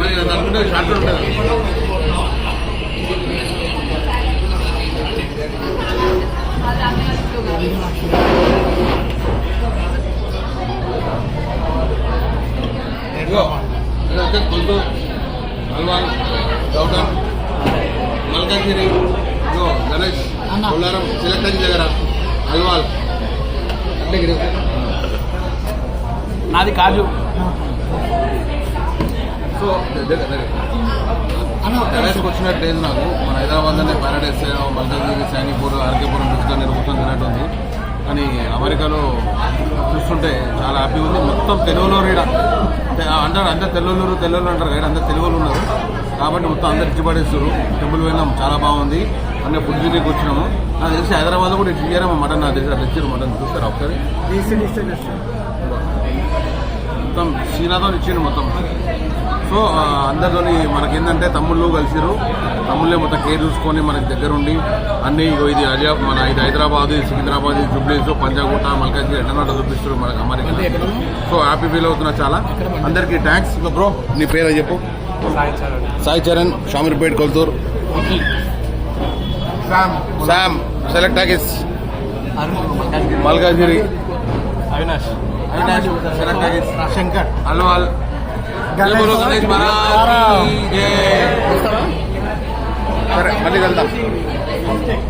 మరి అది అనుకుంటే షార్ట్ ఉంటుంది గుంటూరు హల్వాల్ గౌటం మల్కాజ్గిరి ఇదిగో గణేష్ కొల్లారం చిలకల్లి దగ్గర హల్వాల్ నాది కాజు. సో టెరెస్కి వచ్చినట్టు లేదు నాకు. మన హైదరాబాద్లోనే పారాడైస్ మల్కాజ్గిరి సైనిపూర్ ఆర్కేపురం తీసుకొని నిర్వహించడం తినట్టుంది కానీ అమెరికాలో చూస్తుంటే చాలా హ్యాపీ ఉంది. మొత్తం తెలుగులో రీడ. అంటారు అందరు తెలుగులు తెలుగులు అంటారు కదా అందరు తెలుగులు ఉన్నారు. కాబట్టి మొత్తం అందరు ఇచ్చిపడేస్తారు టెంపుల్ వెళ్ళాం చాలా బాగుంది. అన్నీ ఫుడ్ తినేకి వచ్చినాము. నాకు తెలిసి హైదరాబాద్లో కూడా ఇచ్చారు మటన్ నాకు తెలిసి అట్లా ఇచ్చారు మటన్. చూస్తారా ఒకసారి? మొత్తం శ్రీనాథం ఇచ్చిండు మొత్తం. సో ఆ, అందరితోని మనకేంటంటే తమ్ముళ్ళు కలిసిరు తమ్ముళ్ళే మొత్తం కేర్ చూసుకొని మనకి దగ్గరుండి అన్ని ఇది అజా మన ఇది హైదరాబాద్ ఇది సికింద్రాబాద్ ఇది జుబ్లీస్ పంజాగుట్ట మల్కాజ్గిరి ఎన్నో చూపిస్తారు మనకి అమెరికా. సో హ్యాపీ ఫీల్ అవుతున్నా చాలా. అందరికీ థ్యాంక్స్ బ్రో నీ పేరు చెప్పు. Sai Charan. Shamirpet Kolthur. Sam select talkies Malkajgiri. Avinash. Avinash. Select talkies Shankar. Alwal. Ganay Ganay Marami. Yeah. Pero, mali lang.